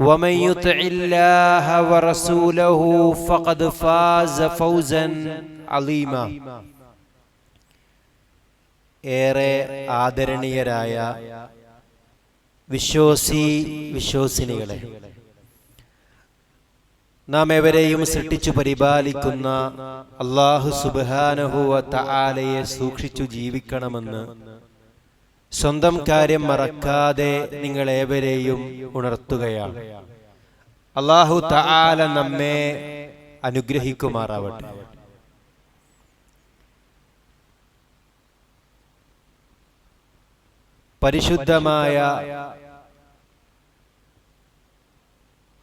ومن يطع الله ورسوله فقد فاز فوزا عظيما ഏറെ ആദരണീയരായ വിശ്വാസി വിശ്വാസിനികളെ നാം എവരെയും സൃഷ്ടിച്ചു പരിപാലിക്കുന്ന അള്ളാഹു സുബാനഹുവ തആലയെ സൂക്ഷിച്ചു ജീവിക്കണമെന്ന് സ്വന്തം കാര്യം മറക്കാതെ നിങ്ങൾ ഏവരെയും ഉണർത്തുകയാണ്. അള്ളാഹു താല നമ്മെ അനുഗ്രഹിക്കുമാറാവട്ടെ. പരിശുദ്ധമായ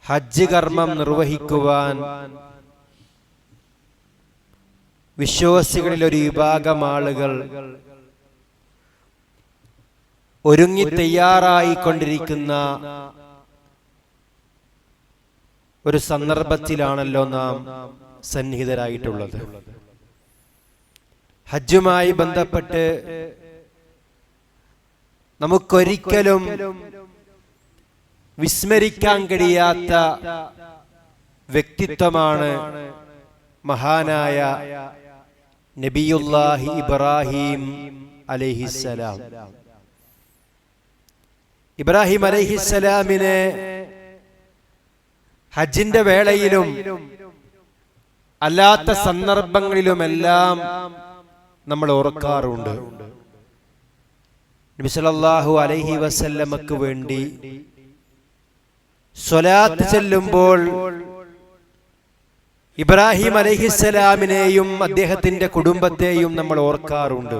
ഹജ്ജ് കർമ്മം നിർവഹിക്കുവാൻ വിശ്വാസികളിൽ ഒരു വിഭാഗം ആളുകൾ ഒരുങ്ങി തയ്യാറായിക്കൊണ്ടിരിക്കുന്ന ഒരു സന്ദർഭത്തിലാണല്ലോ നാം സന്നിഹിതരായിട്ടുള്ളത്. ഹജ്ജുമായി ബന്ധപ്പെട്ട് നമുക്കൊരിക്കലും വിസ്മരിക്കാൻ കഴിയാത്ത വ്യക്തിത്വമാണ് മഹാനായ നബിയുല്ലാഹി ഇബ്രാഹിം അലഹിസലാം ഇബ്രാഹിം അലൈഹിസ്സലാമിനെ ഹജ്ജിന്റെ വേളയിലും അല്ലാത്ത സന്ദർഭങ്ങളിലുമെല്ലാം നമ്മൾ ഓർക്കാറുണ്ട്. നബിസലല്ലാഹു അലൈഹി വസല്ലമക്ക് വേണ്ടി സ്വലാത്ത് ചെല്ലുമ്പോൾ ഇബ്രാഹിം അലൈഹിസ്സലാമിനെയും അദ്ദേഹത്തിന്റെ കുടുംബത്തെയും നമ്മൾ ഓർക്കാറുണ്ട്.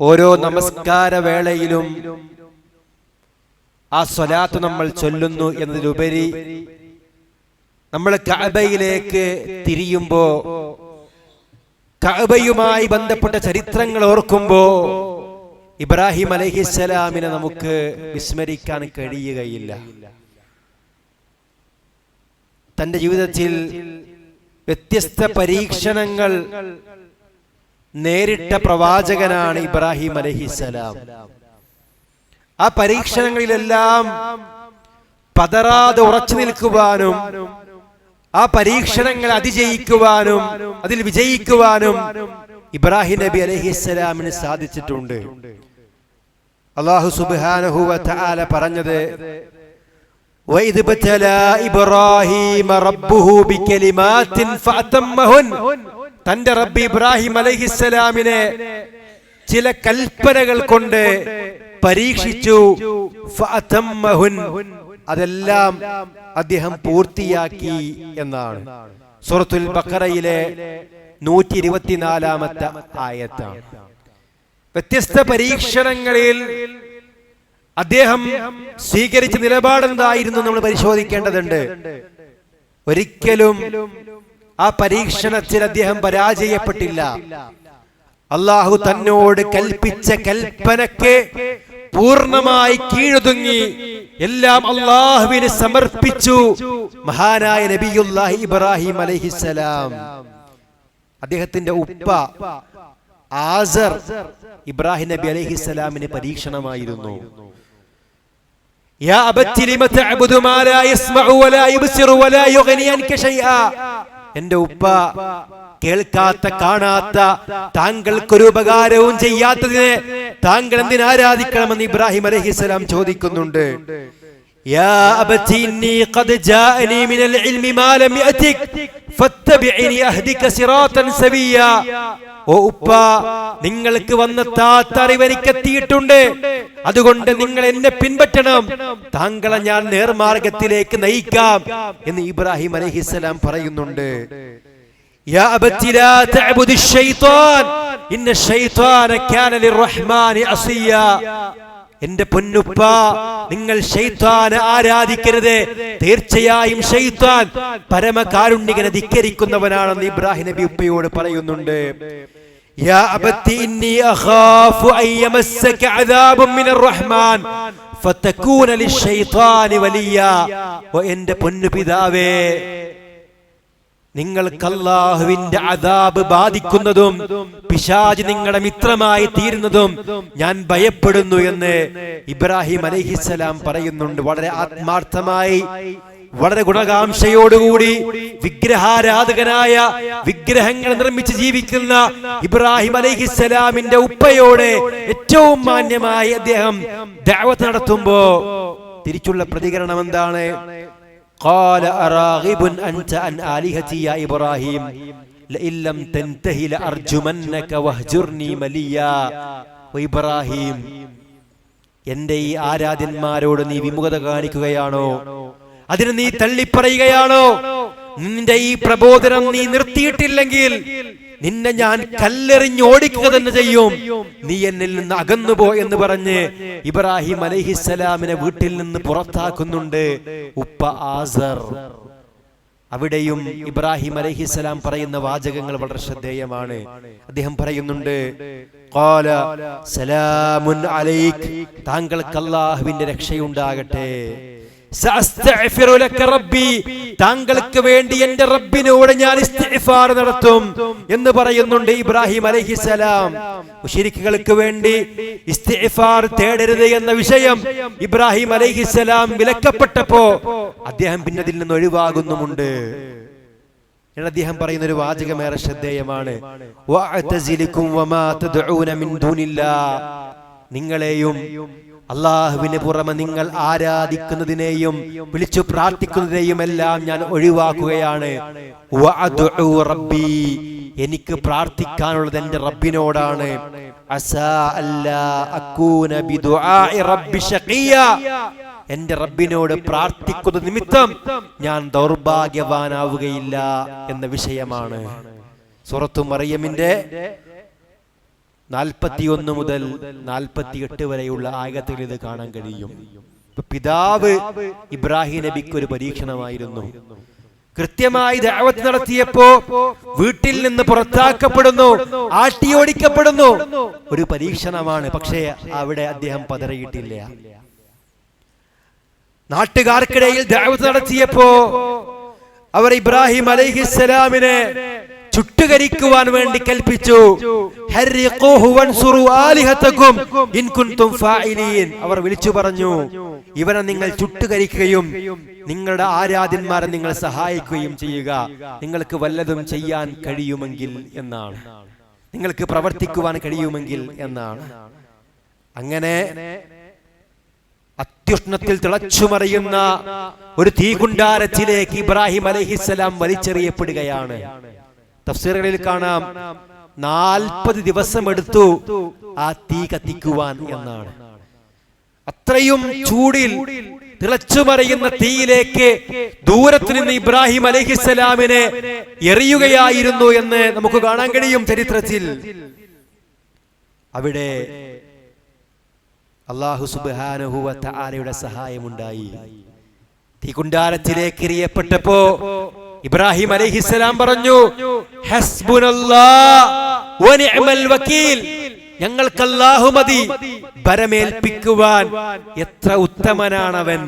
ഓരോ നമസ്കാര വേളയിലും ആ സ്വലാത്ത് നമ്മൾ ചൊല്ലുന്നു എന്നതിലുപരി നമ്മൾ കഅബയിലേക്ക് തിരിയുമ്പോ കഅബയുമായി ബന്ധപ്പെട്ട ചരിത്രങ്ങൾ ഓർക്കുമ്പോ ഇബ്രാഹിം അലഹിസ്സലാമിനെ നമുക്ക് വിസ്മരിക്കാൻ കഴിയുകയില്ല. തന്റെ ജീവിതത്തിൽ വ്യത്യസ്ത പരീക്ഷണങ്ങൾ നേരിട്ട പ്രവാചകനാണ് ഇബ്രാഹിം അലഹിസലാം ആ പരീക്ഷണങ്ങളിലെല്ലാം പതറാതെ ഉറച്ചു നിൽക്കുവാനും ആ പരീക്ഷണങ്ങൾ അതിജയിക്കുവാനും അതിൽ വിജയിക്കുവാനും ഇബ്രാഹിം നബി അലഹിസ്സലാമിന് സാധിച്ചിട്ടുണ്ട് അള്ളാഹു സുബാനഹുവ തആല പറഞ്ഞത് وإذ ابتلى إبراهيم ربه بكلمات فأتمهن തന്റെ റബ്ബി ഇബ്രാഹിം അലഹിസ്സലാമിനെ ചില കൽപ്പനകൾ കൊണ്ട് പരീക്ഷിച്ചു. അതെല്ലാം അദ്ദേഹം പൂർത്തിയാക്കി എന്നാണ്. സുറത്തുൽ ബക്കറയിലെ നൂറ്റി ഇരുപത്തിനാലാമത്തെ ആയത്താണ്. വ്യത്യസ്ത പരീക്ഷണങ്ങളിൽ അദ്ദേഹം സ്വീകരിച്ച നിലപാടെന്തായിരുന്നു നമ്മൾ പരിശോധിക്കേണ്ടതുണ്ട്. ഒരിക്കലും ആ പരീക്ഷണത്തിൽ അദ്ദേഹം പരാജയപ്പെട്ടില്ല. അള്ളാഹു തന്നോട് കൽപ്പിച്ച കൽപ്പനക്ക് പൂർണമായി കീഴൊതുങ്ങി എല്ലാം അള്ളാഹുവിന് സമർപ്പിച്ചു. മഹാനായ നബിയുല്ലാഹി ഇബ്രാഹിം അലഹിസലാം അദ്ദേഹത്തിന്റെ ഉപ്പ ആസർ ഇബ്രാഹിം നബി അലഹിസലാമിന് പരീക്ഷണമായിരുന്നു. യാ അബത്തി ലിമ തഅബുദു മാ ലാ യസ്മഉ വലാ യുബ്സിറു വലാ യുഗ്നി അൻക എന്റെ ഉപ്പ കേൾക്കാത്ത കാണാത്ത താങ്കൾക്കൊരു ഉപകാരവും ചെയ്യാത്തതിനെ താങ്കൾ എന്തിനാരാധിക്കണമെന്ന് ഇബ്രാഹിം അലൈഹിസ്സലാം ചോദിക്കുന്നുണ്ട്. സവിയ ഓ ഉപ്പ നിങ്ങൾക്ക് വന്ന താത്തറിവനിക്കെത്തിയിട്ടുണ്ട് അതുകൊണ്ട് നിങ്ങൾ എന്നെ പിൻപറ്റണം. താങ്കളെ ഞാൻ നേർമാർഗത്തിലേക്ക് നയിക്കാം എന്ന് ഇബ്രാഹിം അലഹിസ്സലാം പറയുന്നുണ്ട്. ഇന്ന ഷൈത്താന കാനലി റഹ്മാനി അസിയ. എന്റെ പൊന്നുപ്പ നിങ്ങൾ ആരാധിക്കരുത്. തീർച്ചയായും പരമകാരുണ്യകനെ ധിക്കരിക്കുന്നവനാണെന്ന് ഇബ്രാഹിം നബി ഉപ്പയോട് പറയുന്നുണ്ട്. എന്റെ പൊന്നു പിതാവേ നിങ്ങൾക്ക് അള്ളാഹുവിന്റെ അതാബ് ബാധിക്കുന്നതും പിശാജ് നിങ്ങളുടെ മിത്രമായി തീരുന്നതും ഞാൻ ഭയപ്പെടുന്നു എന്ന് ഇബ്രാഹിം അലൈഹിസ്സലാം പറയുന്നുണ്ട്. വളരെ ആത്മാർത്ഥമായി വളരെ ഗുണകാംക്ഷയോടുകൂടി വിഗ്രഹാരാധകനായ വിഗ്രഹങ്ങൾ നിർമ്മിച്ച് ജീവിക്കുന്ന ഇബ്രാഹിം അലഹിസലാമിന്റെ ഉപ്പയോടെ ഏറ്റവും മാന്യമായി അദ്ദേഹം ദഅവത്ത് നടത്തുമ്പോ തിരിച്ചുള്ള പ്രതികരണം എന്താണ്? قال أراغب أنت عن آلهتي يا إبراهيم لئن لم تنتهي لأرجمنك واهجرني مليا وإبراهيم എന്റെ ഈ ആരാധ്യന്മാരോട് നീ വിമുഖത കാണിക്കുകയാണോ അതിന് നീ തള്ളിപ്പറയുകയാണോ നിന്റെ ഈ പ്രബോധനം നീ നിർത്തിയിട്ടില്ലെങ്കിൽ നിന്നെ ഞാൻ കല്ലെറിഞ്ഞ് ഓടിക്കുക തന്നെ ചെയ്യും. നീ എന്നിൽ നിന്ന് അകന്നുപോ എന്ന് പറഞ്ഞ് ഇബ്രാഹിം അലഹിസലാമിനെ വീട്ടിൽ നിന്ന് പുറത്താക്കുന്നുണ്ട്. ഉപ്പ ആസർ. അവിടെയും ഇബ്രാഹിം അലഹിസലാം പറയുന്ന വാചകങ്ങൾ വളരെ ശ്രദ്ധേയമാണ്. അദ്ദേഹം പറയുന്നുണ്ട് താങ്കൾക്ക് അള്ളാഹുവിന്റെ രക്ഷയുണ്ടാകട്ടെ. താങ്കൾക്ക് വേണ്ടി എന്റെ റബ്ബിനോട് ഞാൻ നടത്തും എന്ന് പറയുന്നുണ്ട് ഇബ്രാഹിം അലഹിസലാം മുശ്രിക്കുകൾക്ക് വേണ്ടി തേടരുത് എന്ന വിഷയം ഇബ്രാഹിം അലഹിസലാം വിലക്കപ്പെട്ടപ്പോ അദ്ദേഹം പിന്നെ അതിൽ നിന്ന് ഒഴിവാകുന്നുമുണ്ട്. അദ്ദേഹം പറയുന്ന ഒരു വാചകം ഏറെ ശ്രദ്ധേയമാണ് നിങ്ങളെയും അള്ളാഹുവിന് പുറമെ നിങ്ങൾ ആരാധിക്കുന്നതിനെയും വിളിച്ചു പ്രാർത്ഥിക്കുന്നതിനെയും എല്ലാം ഞാൻ ഒഴിവാക്കുകയാണ്. എനിക്ക് പ്രാർത്ഥിക്കാനുള്ളത് എന്റെ റബ്ബിനോടാണ്. എന്റെ റബ്ബിനോട് പ്രാർത്ഥിക്കുന്ന നിമിത്തം ഞാൻ ദൗർഭാഗ്യവാനാവുകയില്ല എന്ന വിഷയമാണ്. സുറത്തു മറിയമിന്റെ നാൽപ്പത്തിയൊന്ന് മുതൽ നാൽപ്പത്തിയെട്ട് വരെയുള്ള ആയത്തിൽ ഇത് കാണാൻ കഴിയും. പിതാവ് ഇബ്രാഹിം നബിക്ക് ഒരു പരീക്ഷണമായിരുന്നു. കൃത്യമായി ദഅവത്ത് നടത്തിയപ്പോ വീട്ടിൽ നിന്ന് പുറത്താക്കപ്പെടുന്നു. ആട്ടിയോടിക്കപ്പെടുന്നു ഒരു പരീക്ഷണമാണ്. പക്ഷേ അവിടെ അദ്ദേഹം പതറിയിട്ടില്ല. നാട്ടുകാർക്കിടയിൽ ദഅവത്ത് നടത്തിയപ്പോ അവർ ഇബ്രാഹിം അലൈഹിസ്സലാമിനെ ചുട്ടുകരിക്കുവാൻ വേണ്ടി കൽപ്പിച്ചു. അവർ വിളിച്ചു പറഞ്ഞു ഇവനെ നിങ്ങൾ ചുട്ടുകരിക്കുകയും നിങ്ങളുടെ ആരാധ്യന്മാരെ നിങ്ങൾ സഹായിക്കുകയും ചെയ്യുക. നിങ്ങൾക്ക് വല്ലതും ചെയ്യാൻ കഴിയുമെങ്കിൽ എന്നാണ്. നിങ്ങൾക്ക് പ്രവർത്തിക്കുവാൻ കഴിയുമെങ്കിൽ എന്നാണ്. അങ്ങനെ അത്യുഷ്ണത്തിൽ തിളച്ചുമറിയുന്ന ഒരു തീകുണ്ടാരത്തിലേക്ക് ഇബ്രാഹിം അലഹിസ്സലാം വലിച്ചെറിയപ്പെടുകയാണ്. തഫ്സീറുകളിൽ കാണാം നാൽപ്പത് ദിവസം എടുത്തു ആ തീ കത്തിക്കുവാൻ എന്നാണ്. അത്രയും ചൂടിൽ തിളച്ചു തിളച്ചുമറിയുന്ന തീയിലേക്ക് ദൂരത്ത് നിന്ന് ഇബ്രാഹിം അലഹിസ്സലാമിനെ എറിയുകയായിരുന്നു എന്ന് നമുക്ക് കാണാൻ കഴിയും ചരിത്രത്തിൽ. അവിടെ അള്ളാഹു സുബാനുഹുവ ആരയുടെ സഹായമുണ്ടായി. തീകുണ്ടാരത്തിലേക്ക് എറിയപ്പെട്ടപ്പോ ഇബ്രാഹിം അലൈഹിസ്സലാം പറഞ്ഞു "ഹസ്ബുനല്ലാഹ് വനിഅമൽ വക്കീൽ. ഞങ്ങൾക്ക് അല്ലാഹുമതി ഭരമേൽപ്പിക്കുവാൻ എത്ര ഉത്തമനാണവൻ.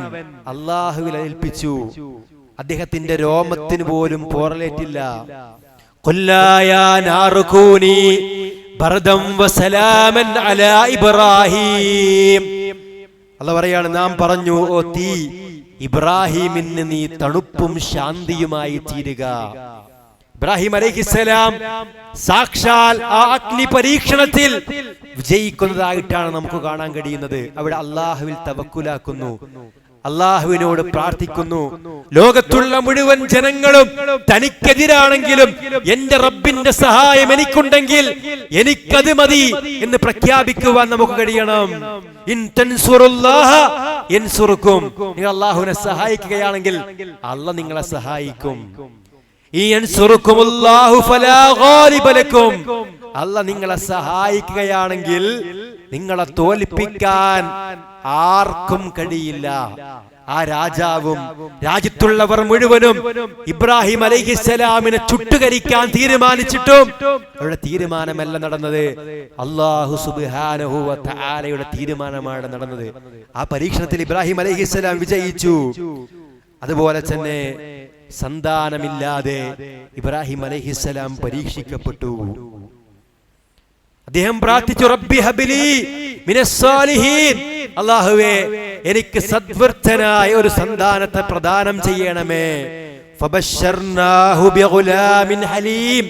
അള്ളാഹുവിൽ ഏൽപ്പിച്ചു. അദ്ദേഹത്തിന്റെ രോമത്തിന് പോലും പോറലേറ്റില്ല. അല്ല പറയാണ് നാം പറഞ്ഞു ഓ തീ ഇബ്രാഹിമിന് നീ തണുപ്പും ശാന്തിയുമായി തീരുക. ഇബ്രാഹിം അലൈഹിസ്സലാം സാക്ഷാൽ ആ അഗ്നി പരീക്ഷണത്തിൽ വിജയിക്കുന്നതായിട്ടാണ് നമുക്ക് കാണാൻ കഴിയുന്നത്. അവിടെ അള്ളാഹുവിൽ തവക്കുലാക്കുന്നു. അള്ളാഹുവിനോട് പ്രാർത്ഥിക്കുന്നു. ലോകത്തുള്ള മുഴുവൻ ജനങ്ങളും തനിക്കെതിരാണെങ്കിലും എന്റെ റബ്ബിന്റെ സഹായം എനിക്കുണ്ടെങ്കിൽ എനിക്കത് മതി എന്ന് പ്രഖ്യാപിക്കുവാൻ നമുക്ക് കഴിയണം. നിങ്ങൾ അള്ളാഹുവിനെ സഹായിക്കുകയാണെങ്കിൽ അല്ല നിങ്ങളെ സഹായിക്കും. ഈ അല്ല നിങ്ങളെ സഹായിക്കുകയാണെങ്കിൽ നിങ്ങളെ തോൽപ്പിക്കാൻ ആർക്കും കഴിയില്ല. ആ രാജാവും രാജ്യത്തുള്ളവർ മുഴുവനും ഇബ്രാഹിം അലൈഹിസ്സലാമിനെ ചുട്ടുകരിക്കാൻ തീരുമാനിച്ചിട്ടും അവരുടെ തീരുമാനമല്ല നടന്നത്. അള്ളാഹു തആലയുടെ തീരുമാനമാണ് നടന്നത്. ആ പരീക്ഷണത്തിൽ ഇബ്രാഹിം അലൈഹിസ്സലാം വിജയിച്ചു. അതുപോലെ തന്നെ സന്താനമില്ലാതെ ഇബ്രാഹിം അലൈഹിസ്സലാം പരീക്ഷിക്കപ്പെട്ടു. അദ്ദേഹം പ്രാർത്ഥിച്ചു റബ്ബി ഹബിലി അള്ളാഹുവേ എനിക്ക് സദ്വൃത്തനായ ഒരു സന്താനത്തെ പ്രദാനം ചെയ്യണമേ. ഹലീം.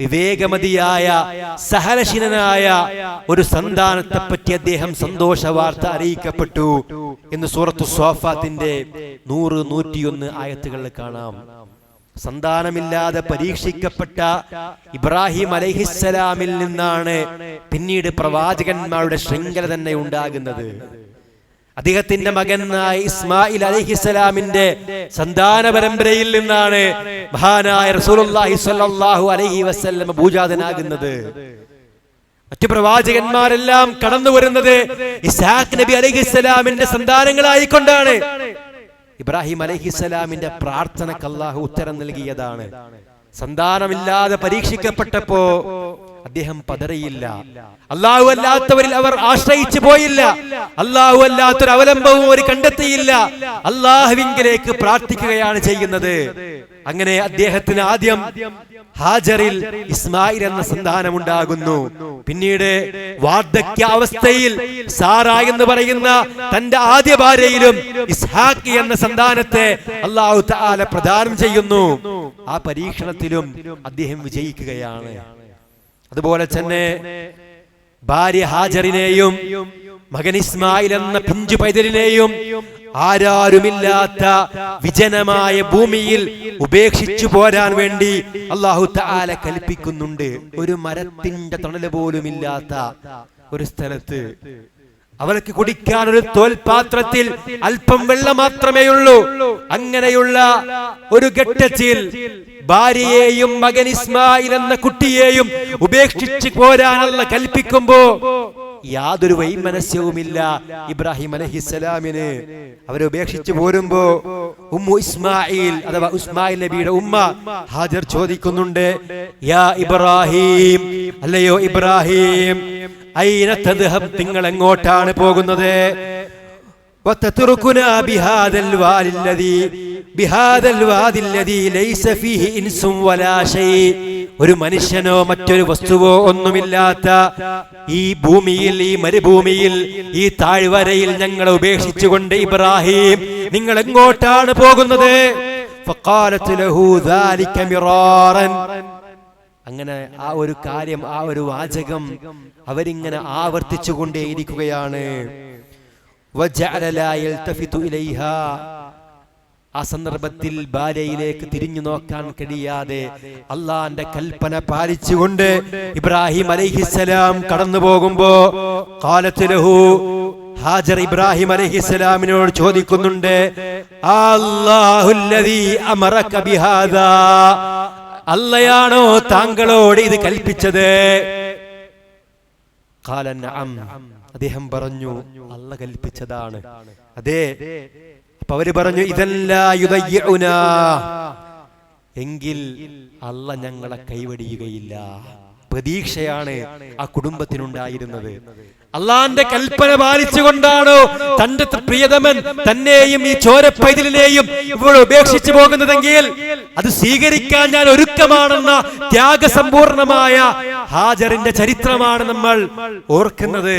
വിവേകമതിയായ സഹലശീലനായ ഒരു സന്താനത്തെ പറ്റി അദ്ദേഹം സന്തോഷ വാർത്ത അറിയിക്കപ്പെട്ടു. എന്ന് സൂറത്തു സോഫാത്തിന്റെ നൂറ് നൂറ്റിയൊന്ന് ആയത്തുകളിൽ കാണാം. സന്താനമില്ലാതെ പരീക്ഷിക്കപ്പെട്ട ഇബ്രാഹിം അലൈഹിസ്സലാമിൽ നിന്നാണ് പിന്നീട് പ്രവാചകന്മാരുടെ ശൃംഖല തന്നെ ഉണ്ടാകുന്നത്. അദ്ദേഹത്തിന്റെ മകനായ ഇസ്മായിൽ അലഹിസ്സലാമിന്റെ സന്താന പരമ്പരയിൽ നിന്നാണ് മഹാനായ റസൂലുള്ളാഹി സ്വല്ലല്ലാഹു അലൈഹി വസല്ലം ഭൂജാതനാകുന്നത്. മറ്റു പ്രവാചകന്മാരെല്ലാം കടന്നു വരുന്നത് ഇസാഖ് നബി അലഹിസ്സലാമിന്റെ സന്താനങ്ങളായിക്കൊണ്ടാണ്. ഇബ്രാഹിം അലഹിസലാമിന്റെ പ്രാർത്ഥനക്ക് അള്ളാഹു ഉത്തരം നൽകിയതാണ്. സന്താനമില്ലാതെ പരീക്ഷിക്കപ്പെട്ടപ്പോ അദ്ദേഹം പതറിയില്ല. അള്ളാഹു അല്ലാത്തവരിൽ അവർ ആശ്രയിച്ചു പോയില്ല. അള്ളാഹു അല്ലാത്തൊരു അവലംബവും അവർ കണ്ടെത്തിയില്ല. അള്ളാഹുവിങ്കിലേക്ക് പ്രാർത്ഥിക്കുകയാണ് ചെയ്യുന്നത്. അങ്ങനെ അദ്ദേഹത്തിന് ആദ്യം ഹാജറിൽ ഇസ്മായിൽ എന്ന സന്താനം ഉണ്ടാകുന്നു പിന്നീട് വാർദ്ധക്യാവസ്ഥയിൽ സാറ എന്ന് പറയുന്ന തന്റെ ആദ്യ ഭാര്യയിലും ഇസ്ഹാഖ് എന്ന സന്താനത്തെ അള്ളാഹു താല പ്രദാനം ചെയ്യുന്നു. ആ പരീക്ഷണത്തിലും അദ്ദേഹം വിജയിക്കുകയാണ്. അതുപോലെ തന്നെ ഭാര്യ ഹാജറിനെയും മകൻ ഇസ്മായിൽ എന്ന പിഞ്ചു പൈതലിനെയും ആരാരുമില്ലാത്ത വിജനമായ ഭൂമിയിൽ ഉപേക്ഷിച്ചു പോരാൻ വേണ്ടി അള്ളാഹു താല കൽപ്പിക്കുന്നുണ്ട്. ഒരു മരത്തിന്റെ തണൽ പോലുമില്ലാത്ത ഒരു സ്ഥലത്ത്. അവർക്ക് കുടിക്കാൻ ഒരു തോൽപാത്രത്തിൽ അല്പം വെള്ളം മാത്രമേ ഉള്ളൂ അങ്ങനെയുള്ള ഒരു ഘട്ടത്തിൽ ഭാര്യയെയും മകൻ ഇസ്മായിൽ എന്ന കുട്ടിയെയും ഉപേക്ഷിച്ച് പോരാനുള്ള കൽപ്പിക്കുമ്പോ യാതൊരു വൈമനസ്യവുമില്ല ഇബ്രാഹിം അലഹിസ്സലാമിന്. അവരെ ഉപേക്ഷിച്ചു പോരുമ്പോ ഉമ്മു ഇസ്മായിൽ അഥവാ ഉസ്മായിൽ നബിയുടെ ഉമ്മ ഹാജർ ചോദിക്കുന്നുണ്ട് യാ ഇബ്രാഹിം അല്ലയോ ഇബ്രാഹിം നിങ്ങൾ എങ്ങോട്ടാണ് പോകുന്നത്? وتتركنا بهذا الوادي الذي بهذا الوادي الذي ليس فيه انس ولا شيء ഒരു മനുഷ്യനോ മറ്റൊരു വസ്തുവോ ഒന്നുമില്ലാത്ത ഈ ഭൂമിയിൽ ഈ മരുഭൂമിയിൽ ഈ താഴ്വരയിൽ ഞങ്ങളെ ഉപേക്ഷിച്ചുകൊണ്ട് ഇബ്രാഹിം നിങ്ങൾ എങ്ങോട്ടാണ് പോകുന്നത് فقالت له ذلك مرارا അങ്ങനെ ആ ഒരു കാര്യം ആ ഒരു വാചകം അവരിങ്ങനെ ആവർത്തിച്ചു കൊണ്ടേയിരിക്കുകയാണ് ആ സന്ദർഭത്തിൽ ഭാര്യയിലേക്ക് തിരിഞ്ഞു നോക്കാൻ കഴിയാതെ അള്ളാന്റെ കൽപ്പന പാലിച്ചുകൊണ്ട് ഇബ്രാഹിം അലൈഹിസലാം കടന്നു പോകുമ്പോ കാലത്തിലഹു ഹാജർ ഇബ്രാഹിം അലൈഹിസ്സലാമിനോട് ചോദിക്കുന്നുണ്ട് അല്ലയാണോ താങ്കളോട് ഇത് കൽപ്പിച്ചത്. അദ്ദേഹം പറഞ്ഞു അല്ല കൽപ്പിച്ചതാണ്. അതെ അപ്പൊ അവർ പറഞ്ഞു ഇതല്ല എങ്കിൽ അല്ല ഞങ്ങളെ കൈവടിയുകയില്ല. പ്രതീക്ഷയാണ് ആ കുടുംബത്തിനുണ്ടായിരുന്നത്. അള്ളാന്റെ കൽപ്പന പാലിച്ചുകൊണ്ടാണ് തന്റെ പ്രിയതമൻ തന്നെയും ഈ ചോരപ്പൈതലിനെയും ഇവിടെ ഉപേക്ഷിച്ചു പോകുന്നതെങ്കിൽ അത് സ്വീകരിക്കാൻ ഞാൻ ഒരുക്കമാണെന്ന ത്യാഗസമ്പൂർണമായ ഹാജറിന്റെ ചരിത്രമാണ് നമ്മൾ ഓർക്കുന്നത്.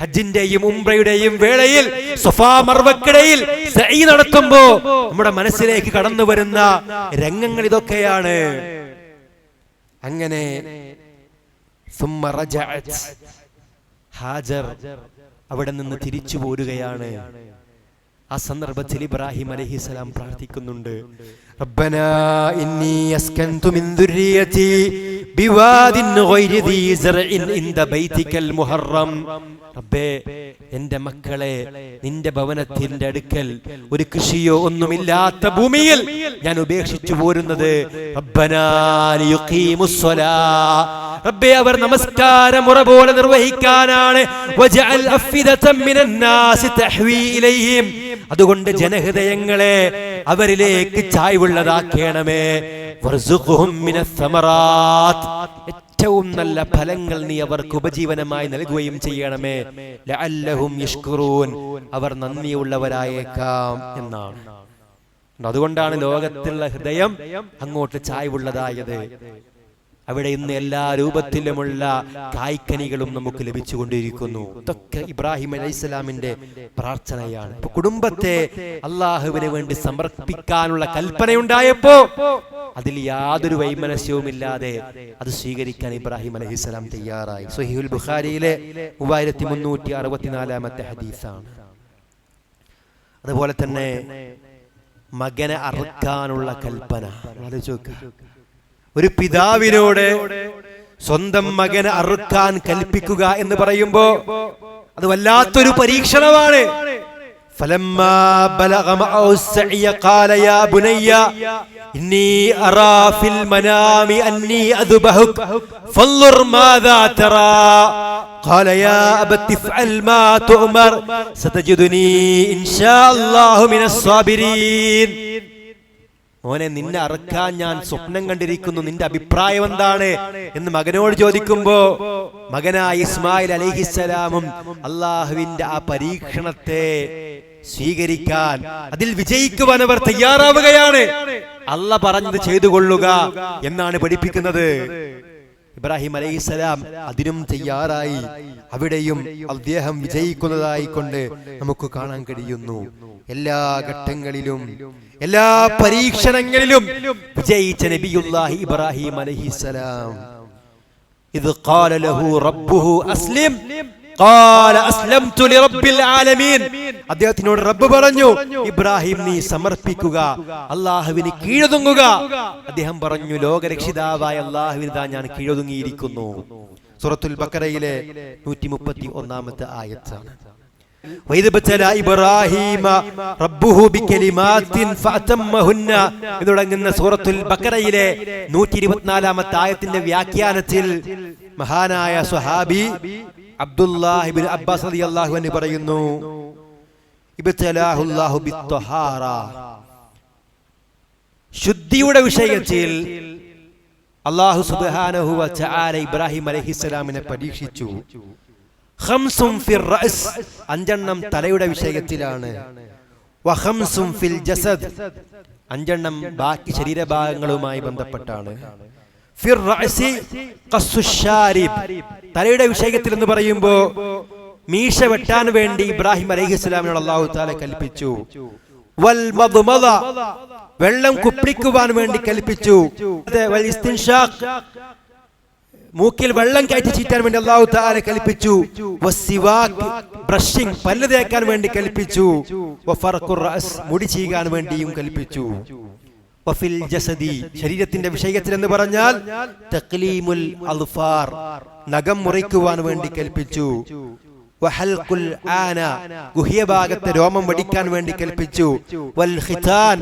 ഹജ്ജിന്റെയും ഉംറയുടെയും വേളയിൽ സൊഫാ മർവക്കിടയിൽ സൈ നടത്തുമ്പോ നമ്മുടെ മനസ്സിലേക്ക് കടന്നു വരുന്ന രംഗങ്ങൾ ഇതൊക്കെയാണ്. അങ്ങനെ ഹാജർ അവിടെ നിന്ന് തിരിച്ചു പോരുകയാണ്. ആ സന്ദർഭത്തിൽ ഇബ്രാഹിം അലഹിസലാം പ്രാർത്ഥിക്കുന്നുണ്ട്. റബ്ബനാ ഇന്നി അസ്കന്തു മിൻ ദുരിയതി റബ്ബേ എന്റെ മക്കളെ നിന്റെ ഭവനത്തിന്റെ അടുക്കൽ ഒരു കൃഷിയോ ഒന്നുമില്ലാത്ത ഭൂമിയിൽ ഞാൻ ഉപേക്ഷിച്ചു പോരുന്നത്. റബ്ബേ അവർ നമസ്കാരം മുറ പോലെ നിർവഹിക്കാനാണ്. അതുകൊണ്ട് ജനഹൃദയങ്ങളെ അവരിലേക്ക് ചായ്വുള്ളതാക്കണമേ. ഏറ്റവും നല്ല ഫലങ്ങൾ നീ അവർക്ക് ഉപജീവനമായി നൽകുകയും ചെയ്യണമേ. ലഅല്ലഹും അവർ നന്ദിയുള്ളവരായേക്കാം എന്നാണ്. അതുകൊണ്ടാണ് ലോകത്തുള്ള ഹൃദയം അങ്ങോട്ട് ചായ്വുള്ളതായത്. അവിടെ ഇന്ന് എല്ലാ രൂപത്തിലുമുള്ള കായ്ക്കനികളും നമുക്ക് ലഭിച്ചുകൊണ്ടിരിക്കുന്നു. ഇതൊക്കെ ഇബ്രാഹിം അലൈഹി അലൈഹിസ്സലാമിന്റെ പ്രാർത്ഥനയാണ് കുടുംബത്തെ അള്ളാഹുവിന് വേണ്ടി സമർപ്പിക്കാനുള്ള കൽപ്പനയുണ്ടായപ്പോ അതിൽ യാതൊരു വൈമനസ്യവുമില്ലാതെ അത് സ്വീകരിക്കാൻ ഇബ്രാഹിം അലൈഹിസ്സലാം തയ്യാറായി. സുഹീൽ ബുഖാരിയിലെ മൂവായിരത്തി മുന്നൂറ്റി അറുപത്തിനാലാമത്തെ ഹദീസാണ്. അതുപോലെ തന്നെ മകനെ അറുക്കാനുള്ള കൽപ്പന. ഒരു പിതാവിനോട് സ്വന്തം മകനെ അറുക്കാൻ കൽപ്പിക്കുക എന്ന് പറയുമ്പോ അത് വല്ലാത്തൊരു പരീക്ഷണമാണ്. فلما بلغ معه السعي قال يا بني إني أرى في المنام أني أذبحك فانظر ماذا ترى قال يا أبت افعل ما تؤمر ستجدني إن شاء الله من الصابرين മോനെ നിന്നെ അറക്കാൻ ഞാൻ സ്വപ്നം കണ്ടിരിക്കുന്നു നിന്റെ അഭിപ്രായം എന്താണ് എന്ന് മകനോട് ചോദിക്കുമ്പോ മകനായ ഇസ്മായിൽ അലിഹിസലാമും അള്ളാഹുവിന്റെ ആ പരീക്ഷണത്തെ സ്വീകരിക്കാൻ അതിൽ വിജയിക്കുവാൻ അവർ തയ്യാറാവുകയാണ്. അല്ല പറഞ്ഞത് ചെയ്തു കൊള്ളുക എന്നാണ് പഠിപ്പിക്കുന്നത്. ഇബ്രാഹിം അലൈഹിസലാം അതിനും തയ്യാറായി. അവിടെയും അദ്ദേഹം വിജയിക്കുന്നതായി കൊണ്ട് നമുക്ക് കാണാൻ കഴിയുന്നു. എല്ലാ ഘട്ടങ്ങളിലും എല്ലാ പരീക്ഷണങ്ങളിലും വിജയിച്ച നബിയുല്ലാഹി ഇബ്രാഹിം അലൈഹിസലാം ഇത് ലഹു റബ്ബുഹു അസ്ലിം അദ്ദേഹത്തിനോട് റബ്ബ് പറഞ്ഞു ഇബ്രാഹിം നീ സമർപ്പിക്കുക അള്ളാഹുവിന് കീഴതുങ്ങുക അദ്ദേഹം പറഞ്ഞു ലോകരക്ഷിതാവായ അള്ളാഹുവിന് ഞാൻ കീഴതുങ്ങിയിരിക്കുന്നു. സൂറത്തുൽ ബക്കറയിലെ നൂറ്റി മുപ്പത്തി ഒന്നാമത്തെ ആയത്താണ്. എന്നുടങ്ങുന്ന സൂറത്തുൽ ബക്കറയിലെ നൂറ്റി ഇരുപത്തിനാലാമത്തെ ആയത്തിന്റെ വ്യാഖ്യാനത്തിൽ മഹാനായ സുഹാബി അബ്ദുല്ലാഹിബിൻ അബ്ബാസ് റളിയല്ലാഹു അൻഹു പറയുന്നു ഇബ്തലാഹുല്ലാഹു ബിത്വഹാറ ശുദ്ധിയുടെ വിഷയത്തിൽ അള്ളാഹു തആല ഇബ്രാഹിം അലഹിസ്സലാമിനെ പരീക്ഷിച്ചു. അഞ്ചെണ്ണം തലയുടെ വിഷയത്തിലാണ്. അഞ്ചെണ്ണം ബാക്കി ശരീരഭാഗങ്ങളുമായി ബന്ധപ്പെട്ടാണ്. തലയുടെ വിഷയത്തിൽ എന്ന് പറയുമ്പോ മീശ വെട്ടാൻ വേണ്ടി ഇബ്രാഹിം അലൈഹിസ്സലാമിനോട് അള്ളാഹു താല കൽപ്പിച്ചു. വെള്ളം കുപ്പിക്കുവാൻ വേണ്ടി കൽപ്പിച്ചു. മൂക്കിൽ വെള്ളം കയറ്റി ചീറ്റാൻ വേണ്ടി അള്ളാഹു താല കൽപ്പിച്ചു. ബ്രഷിംഗ് പല്ല് തേക്കാൻ വേണ്ടി കൽപ്പിച്ചു. മുടി ചെയ്യാൻ വേണ്ടിയും കൽപ്പിച്ചു. വഫിൽ ജസദി ശരീരത്തിന്റെ വിഷയത്തിൽ എന്ന് പറഞ്ഞാൽ തഖ്ലീമുൽ അൽഫാർ നഖം മുറിക്കുവാൻ വേണ്ടി കൽപ്പിച്ചു. വഹൽഖുൽ ആന ഗുഹ്യഭാഗത്തെ രോമം വടിക്കാൻ വേണ്ടി കൽപ്പിച്ചു. വൽ ഹിതാൻ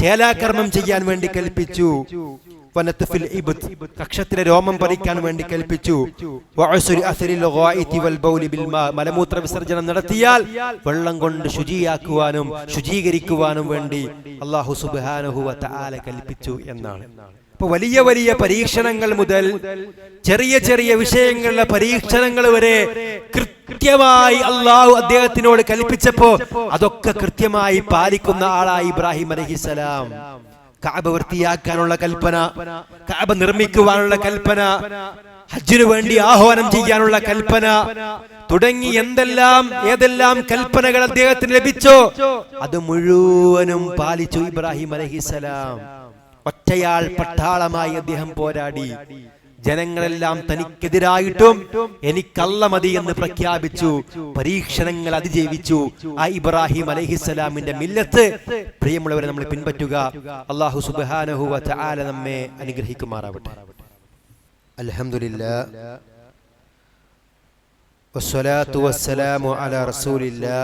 ചേലാകർമ്മം ചെയ്യാൻ വേണ്ടി കൽപ്പിച്ചു. കക്ഷത്തിലെ രോമം പറിക്കാൻ വേണ്ടി കൽപ്പിച്ചു. മലമൂത്ര വിസർജനം നടത്തിയാൽ വെള്ളം കൊണ്ട് ശുചിയാക്കുവാനും ശുചീകരിക്കുവാനും വേണ്ടി അള്ളാഹു സുബ്ഹാനഹു വ തആല കൽപ്പിച്ചു എന്നാണ്. അപ്പൊ വലിയ വലിയ പരീക്ഷണങ്ങൾ മുതൽ ചെറിയ ചെറിയ വിഷയങ്ങളിലെ പരീക്ഷണങ്ങൾ വരെ കൃത്യമായി അള്ളാഹു അദ്ദേഹത്തിനോട് കൽപ്പിച്ചപ്പോ അതൊക്കെ കൃത്യമായി പാലിക്കുന്ന ആളായി ഇബ്രാഹിം അലഹിസലാം കാബ വൃത്തിയാക്കാനുള്ള കൽപ്പന കാബ നിർമ്മിക്കുവാനുള്ള കൽപ്പന ഹജ്ജിനു വേണ്ടി ആഹ്വാനം ചെയ്യാനുള്ള കൽപ്പന തുടങ്ങി എന്തെല്ലാം ഏതെല്ലാം കൽപ്പനകൾ അദ്ദേഹത്തിന് ലഭിച്ചോ അത് മുഴുവനും പാലിച്ചു ഇബ്രാഹിം അലഹിസലാം ഒറ്റയാൾ പട്ടാളമായി അദ്ദേഹം പോരാടി. ജനങ്ങളെല്ലാം തനിക്കെതിരായിട്ടും എനിക്കല്ല മതി എന്ന് പ്രഖ്യാപിച്ചു പരീക്ഷണങ്ങൾ അതിജീവിച്ചു ആ ഇബ്രാഹിം അലഹിസ്സലാമിന്റെ മില്ലത്ത് പ്രിയമുള്ളവരെ നമ്മൾ പിൻപറ്റുക അള്ളാഹു സുബാനഹു ആല നമ്മെ അനുഗ്രഹിക്കുമാറാവട്ടെ അൽഹംദുലില്ലാ വസ്സലാത്തു വസ്സലാമു അലാ റസൂലില്ലാ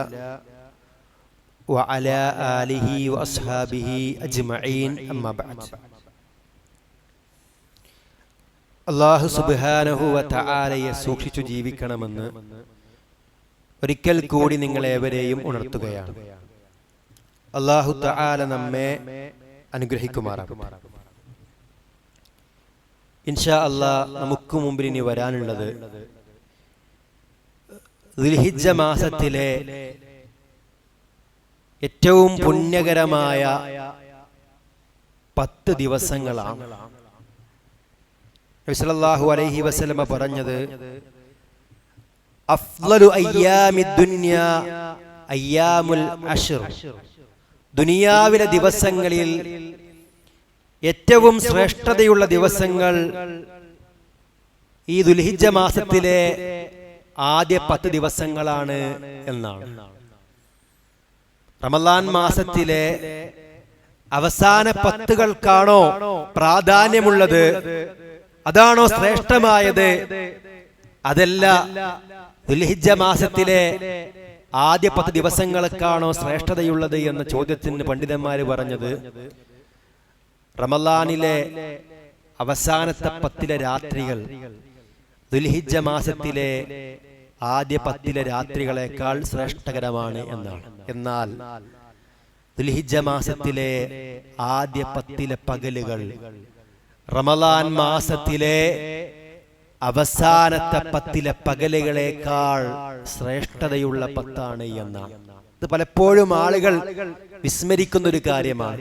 وعلى آله وأصحابه أجمعين أما بعد അള്ളാഹു സുബാനഹുവ തആലയെ സൂക്ഷിച്ചു ജീവിക്കണമെന്ന് ഒരിക്കൽ കൂടി നിങ്ങളേവരെയും ഉണർത്തുകയാണ്. അള്ളാഹു തആല നമ്മെ അനുഗ്രഹിക്കുമാറാകും ഇൻഷാ അള്ളാ നമുക്ക് മുമ്പിൽ ഇനി വരാനുള്ളത് ദുൽഹിജ്ജ മാസത്തിലെ ഏറ്റവും പുണ്യകരമായ പത്ത് ദിവസങ്ങളാണ്. നബിസല്ലല്ലാഹു അലൈഹി വസല്ലമ പറഞ്ഞത് ദുനിയാവിലെ ദിവസങ്ങളിൽ ഏറ്റവും ശ്രേഷ്ഠതയുള്ള ദിവസങ്ങൾ ഈ ദുൽഹിജ മാസത്തിലെ ആദ്യ പത്ത് ദിവസങ്ങളാണ് എന്നാണ്. റമലാൻ മാസത്തിലെ അവസാന പത്തുകൾക്കാണോ പ്രാധാന്യമുള്ളത്? അതാണോ ശ്രേഷ്ഠമായത്? അതല്ല ദുൽഹിജ മാസത്തിലെ ആദ്യ പത്ത് ദിവസങ്ങൾക്കാണോ ശ്രേഷ്ഠതയുള്ളത് എന്ന ചോദ്യത്തിന് പണ്ഡിതന്മാര് പറഞ്ഞത്? റമലാനിലെ അവസാനത്തെ പത്തിലെ രാത്രികൾ ദുൽഹിജ മാസത്തിലെ ആദ്യ പത്തിലെ രാത്രികളെക്കാൾ ശ്രേഷ്ഠകരമാണ് എന്നാണ്. എന്നാൽ ദുൽഹിജ മാസത്തിലെ ആദ്യ പത്തിലെ പകലുകൾ റമലാൻ മാസത്തിലെ അവസാനത്തെ പത്തിലെ പകലുകളേക്കാൾ ശ്രേഷ്ഠതയുള്ള പത്താണ് എന്നാണ് ഇത് പലപ്പോഴും ആളുകൾ വിസ്മരിക്കുന്ന ഒരു കാര്യമാണ്.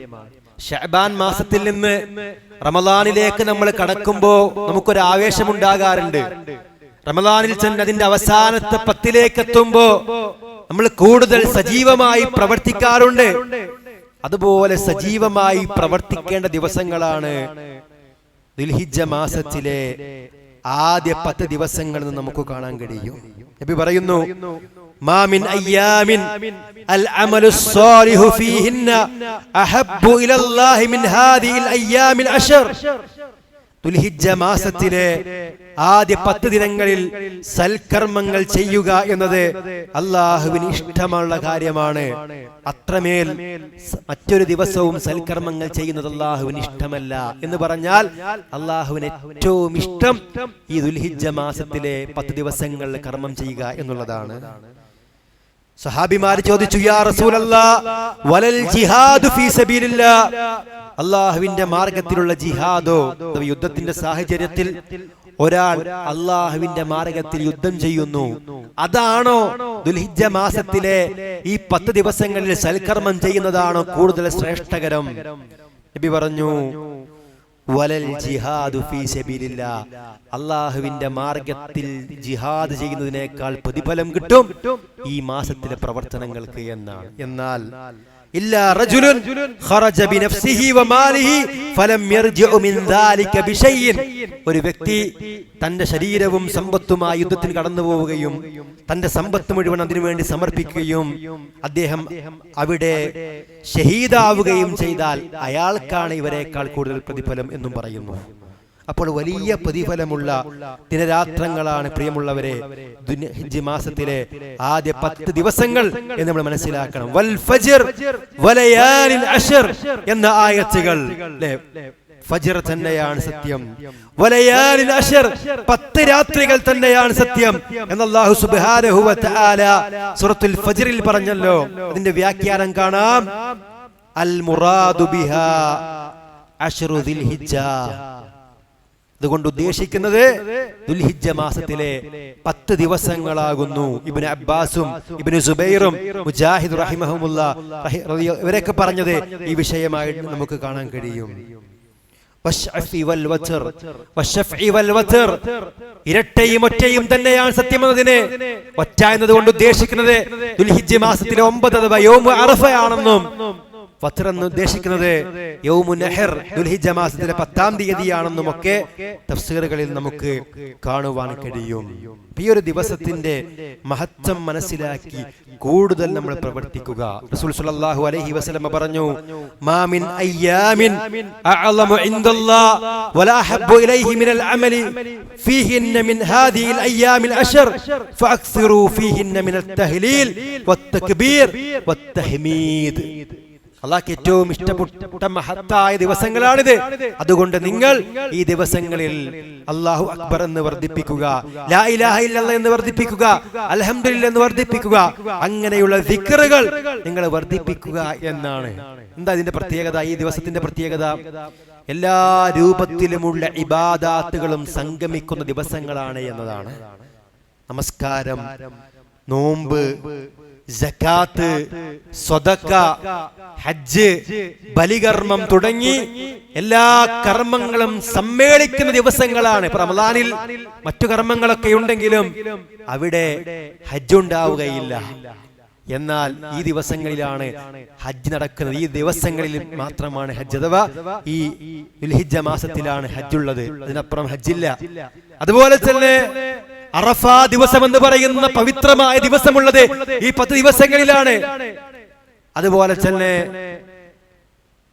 ഷഹബാൻ മാസത്തിൽ നിന്ന് റമദാനിലേക്ക് നമ്മൾ കടക്കുമ്പോ നമുക്കൊരു ആവേശമുണ്ടാകാറുണ്ട്. റമദാനിൽ ചെന്ന് അതിന്റെ അവസാനത്തെ പത്തിലേക്ക് എത്തുമ്പോ നമ്മൾ കൂടുതൽ സജീവമായി പ്രവർത്തിക്കാറുണ്ട്. അതുപോലെ സജീവമായി പ്രവർത്തിക്കേണ്ട ദിവസങ്ങളാണ് ദുൽഹിജ്ജ മാസത്തിലെ ആദ്യ പത്ത് ദിവസങ്ങളിൽ നമുക്ക് കാണാൻ കഴിയും. നബി പറയുന്നു മാമിൻ അയ്യാമിൻ അൽ അമലു സ്വാലിഹു ഫീഹിന്ന അഹബ്ബു ഇലല്ലാഹി മിൻ ഹാദിഹിൽ അയ്യാമിൽ അശർ ദുൽഹിജ്ജ മാസത്തിലെ ആദ്യ പത്ത് ദിനങ്ങളിൽ സൽക്കർമ്മങ്ങൾ ചെയ്യുക എന്നത് അള്ളാഹുവിന് ഇഷ്ടമുള്ള കാര്യമാണ്. അത്രമേൽ മറ്റൊരു ദിവസവും സൽക്കർമ്മങ്ങൾ ചെയ്യുന്നത് അള്ളാഹുവിന് ഇഷ്ടമല്ല എന്ന് പറഞ്ഞാൽ അള്ളാഹുവിന് ഏറ്റവും ഇഷ്ടം ഈ ദുൽഹിജ്ജ മാസത്തിലെ പത്ത് ദിവസങ്ങളിൽ കർമ്മം ചെയ്യുക എന്നുള്ളതാണ്. സഹാബിമാര് ചോദിച്ചു യാ റസൂലല്ലാ വലൽ ജിഹാദു ഫീ സബീലില്ലാ? അള്ളാഹുവിന്റെ മാർഗത്തിലുള്ള ജിഹാദോ യുദ്ധത്തിന്റെ സാഹചര്യത്തിൽ ഒരാൾ അള്ളാഹുവിന്റെ മാർഗത്തിൽ യുദ്ധം ചെയ്യുന്നു. അതാണോ ദുൽഹിജ മാസത്തിലെ ഈ പത്ത് ദിവസങ്ങളിൽ സൽക്കർമ്മം ചെയ്യുന്നതാണോ കൂടുതൽ ശ്രേഷ്ഠകരം. നബി പറഞ്ഞു വലൽ ജിഹാദു ഫീ സബീലില്ലാ. അള്ളാഹുവിന്റെ മാർഗത്തിൽ ജിഹാദ് ചെയ്യുന്നതിനേക്കാൾ പ്രതിഫലം കിട്ടും ഈ മാസത്തിലെ പ്രവർത്തനങ്ങൾക്ക് എന്നാണ്. എന്നാൽ خرج بنفسه وماله فلم يرجع من ذلك بشيء. ഒരു വ്യക്തി തന്റെ ശരീരവും സമ്പത്തുമായി യുദ്ധത്തിന് കടന്നു പോവുകയും തന്റെ സമ്പത്ത് മുഴുവൻ അതിനു വേണ്ടി സമർപ്പിക്കുകയും അദ്ദേഹം അവിടെ ഷഹീദാവുകയും ചെയ്താൽ അയാൾക്കാണ് ഇവരെക്കാൾ കൂടുതൽ പ്രതിഫലം എന്നും പറയുന്നു. അപ്പോൾ വലിയ പ്രതിഫലമുള്ള ദിനരാത്രങ്ങളാണ് പ്രിയമുള്ളവരെ ഹിജ് മാസത്തിലെ ആദ്യ പത്ത് ദിവസങ്ങൾ എന്ന് നമ്മൾ മനസ്സിലാക്കണം. വൽ ഫജ്ർ വലയാലിൽ അഷർ എന്ന ആയത്തുകൾ? ഫജ്ർ തന്നെയാണ് സത്യം. വലയാലിൽ അഷർ പത്ത് രാത്രികൾ തന്നെയാണ് സത്യം എന്ന് അല്ലാഹു സുബ്ഹാനഹു വ തആല സൂറത്തുൽ ഫജ്റിൽ പറഞ്ഞല്ലോ. അതിന്റെ വ്യാഖ്യാനം കാണാം. അൽ മുറാദു ബിഹാ അശ്റു ദിൽഹിജ്ജ അതുകൊണ്ട് ഉദ്ദേശിക്കുന്നത് ദുൽഹിജ മാസത്തിലെ പത്ത് ദിവസങ്ങളാകുന്നു. ഇബിന് അബ്ബാസും ഇബിന് സുബൈറും മുജാഹിദ് റഹിമഹമുല്ല റഹി- റളിയ- ഇവരൊക്കെ പറഞ്ഞത് ഈ വിഷയമായിട്ട് നമുക്ക് കാണാൻ കഴിയും. ഇരട്ടയും ഒറ്റയും തന്നെയാണ് സത്യം എന്നതിന് ഒറ്റ എന്നതുകൊണ്ട് ഉദ്ദേശിക്കുന്നത് ദുൽഹിജ് മാസത്തിലെ ഒമ്പത് അഥവാ യോമു അറഫയാണെന്നും ഫത്ർ എന്ന് ഉദ്ദേശിക്കുന്നത് യൗമു നഹർ ദുൽഹിജ്ജ മാസത്തിലെ പത്താം തീയതിയാണെന്നും ഒക്കെ തഫ്സീറുകളിൽ നമുക്ക് കാണുവാൻ കഴിയും. ഈ ഒരു ദിവസത്തിന്റെ മഹത്വം മനസ്സിലാക്കി കൂടുതൽ നമ്മൾ പ്രവർത്തിക്കുക. റസൂൽ സല്ലല്ലാഹു അലൈഹി വസല്ലമ പറഞ്ഞു മാമിൻ അയ്യാമിൻ അഅലമു ഇൻദല്ലാഹ് വലാ ഹബ്ബു ഇലൈഹി മിനൽ അമലി ഫീഹിന്ന മിൻ ഹാദിഹിൽ അയ്യാമിൽ അശർ ഫഅക്സിറു ഫീഹിന്ന മിനൽ തഹ്ലീൽ വത്തക്ബീർ വത്തഹ്മീദ്. അള്ളാഹ്ക്ക് ഏറ്റവും ഇഷ്ടപ്പെട്ട മഹത്തായ ദിവസങ്ങളാണിത്. അതുകൊണ്ട് നിങ്ങൾ ഈ ദിവസങ്ങളിൽ അള്ളാഹു അക്ബർ എന്ന് വർദ്ധിപ്പിക്കുക ലാ ഇലാഹ ഇല്ലല്ലാഹ് എന്ന് വർദ്ധിപ്പിക്കുക അൽഹംദുലില്ല എന്ന് വർദ്ധിപ്പിക്കുക അങ്ങനെയുള്ള ദിക്റുകൾ നിങ്ങൾ വർദ്ധിപ്പിക്കുക എന്നാണ്. എന്താ ഇതിന്റെ പ്രത്യേകത? ഈ ദിവസത്തിന്റെ പ്രത്യേകത? എല്ലാ രൂപത്തിലുമുള്ള ഇബാദാത്തുകളും സംഗമിക്കുന്ന ദിവസങ്ങളാണ് എന്നതാണ്. നമസ്കാരം. നോമ്പ്. ജക്കാത്ത് സ്വതക്ക ഹജ്ജ് ബലികർമ്മം തുടങ്ങി എല്ലാ കർമ്മങ്ങളും സമ്മേളിക്കുന്ന ദിവസങ്ങളാണ്. ഇപ്പൊ റമദാനിൽ മറ്റു കർമ്മങ്ങളൊക്കെ ഉണ്ടെങ്കിലും അവിടെ ഹജ്ജ് ഉണ്ടാവുകയില്ല. എന്നാൽ ഈ ദിവസങ്ങളിലാണ് ഹജ്ജ് നടക്കുന്നത്. ഈ ദിവസങ്ങളിൽ മാത്രമാണ് ഹജ്ജ് അഥവാ ഈ ദുൽഹിജ്ജ മാസത്തിലാണ് ഹജ്ജ് ഉള്ളത്. അതിനപ്പുറം ഹജ്ജില്ല. അതുപോലെ തന്നെ അറഫ ദിവസം എന്ന് പറയുന്ന പവിത്രമായ ദിവസമുള്ളത് ഈ പത്ത് ദിവസങ്ങളിലാണ്. അതുപോലെ തന്നെ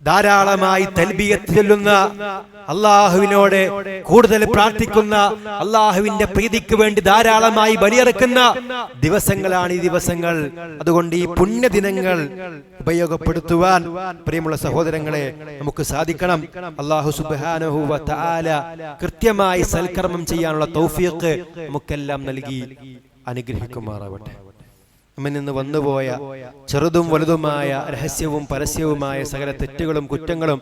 ധാരാളമായി തൽബിയത്ത് ചൊല്ലുന്ന അള്ളാഹുവിനോട് കൂടുതൽ പ്രാർത്ഥിക്കുന്ന അള്ളാഹുവിന്റെ പ്രീതിക്ക് വേണ്ടി ധാരാളമായി ബലിയിറക്കുന്ന ദിവസങ്ങളാണ് ഈ ദിവസങ്ങൾ. അതുകൊണ്ട് ഈ പുണ്യ ദിനങ്ങൾ ഉപയോഗപ്പെടുത്തുവാൻ പ്രിയമുള്ള സഹോദരങ്ങളെ നമുക്ക് സാധിക്കണം. അള്ളാഹു സുബ്ഹാനഹു വ തആല കൃത്യമായി സൽക്കർമ്മം ചെയ്യാനുള്ള തൗഫീഖ് നമുക്കെല്ലാം നൽകി അനുഗ്രഹിക്കുമാറാവട്ടെ. നമ്മിൽ നിന്ന് വന്നുപോയ ചെറുതും വലുതുമായ രഹസ്യവും പരസ്യവുമായ സകല തെറ്റുകളും കുറ്റങ്ങളും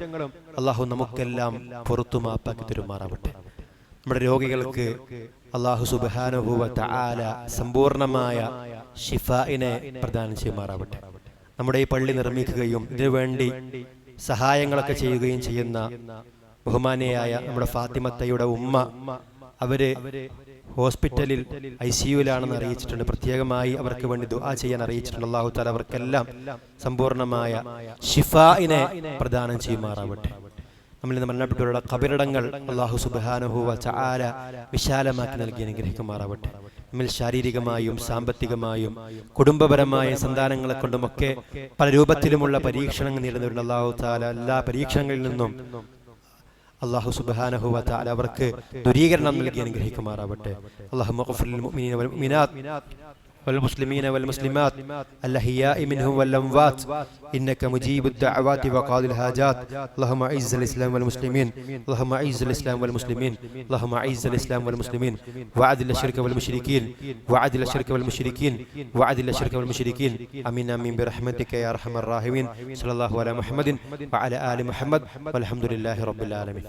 അള്ളാഹു നമുക്കെല്ലാം പുറത്തു മാപ്പാക്കി തരുമാറാവട്ടെ. നമ്മുടെ രോഗികൾക്ക് അള്ളാഹു സുബാനുഭൂവ ആല സമ്പൂർണമായ ഷിഫായിനെ പ്രദാനം ചെയ്യുമാറാവട്ടെ. നമ്മുടെ ഈ പള്ളി നിർമ്മിക്കുകയും ഇതിനുവേണ്ടി സഹായങ്ങളൊക്കെ ചെയ്യുകയും ചെയ്യുന്ന ബഹുമാനിയായ നമ്മുടെ ഫാത്തിമത്തയുടെ ഉമ്മ അവർ ഹോസ്പിറ്റലിൽ ഐ സിയുലാണെന്ന് അറിയിച്ചിട്ടുണ്ട്. പ്രത്യേകമായി അവർക്ക് വേണ്ടി ദുആ ചെയ്യാൻ അറിയിച്ചിട്ടുണ്ട്. അള്ളാഹു താല അവർക്കെല്ലാം സമ്പൂർണമായ ഷിഫായിനെ പ്രദാനം ചെയ്യുമാറാവട്ടെ. നമ്മളിൽ നിന്ന് മരണപ്പെട്ടവരുടെ കബിരടങ്ങൾ അള്ളാഹു സുബാനുഹുവ ചാല വിശാലമാക്കി നൽകി അനുഗ്രഹിക്കുമാറാവട്ടെ. നമ്മിൽ ശാരീരികമായും സാമ്പത്തികമായും കുടുംബപരമായ സന്താനങ്ങളെ കൊണ്ടുമൊക്കെ പല രൂപത്തിലുമുള്ള പരീക്ഷണങ്ങൾ നേരിടുന്നവരുണ്ട് അള്ളാഹു താല എല്ലാ പരീക്ഷണങ്ങളിൽ നിന്നും അള്ളാഹു തആല അവർക്ക് ദുരീകരണം നൽകി അനുഗ്രഹിക്കുമാറാവട്ടെ. അള്ളാഹു والمسلمين والمسلمات الأحياء منهم والأموات. إنك مجيب الدعوات وقاضي الحاجات. اللهم أعز الإسلام والمسلمين. اللهم أعز الإسلام والمسلمين. اللهم أعز الإسلام والمسلمين. وعدل الشرك والمشركين. وعدل الشرك والمشركين. وعدل الشرك والمشركين. أمين أمين. برحمتك يا أرحم الراحمين. صلى الله على محمد وعلى آل محمد. والحمد لله رب العالمين.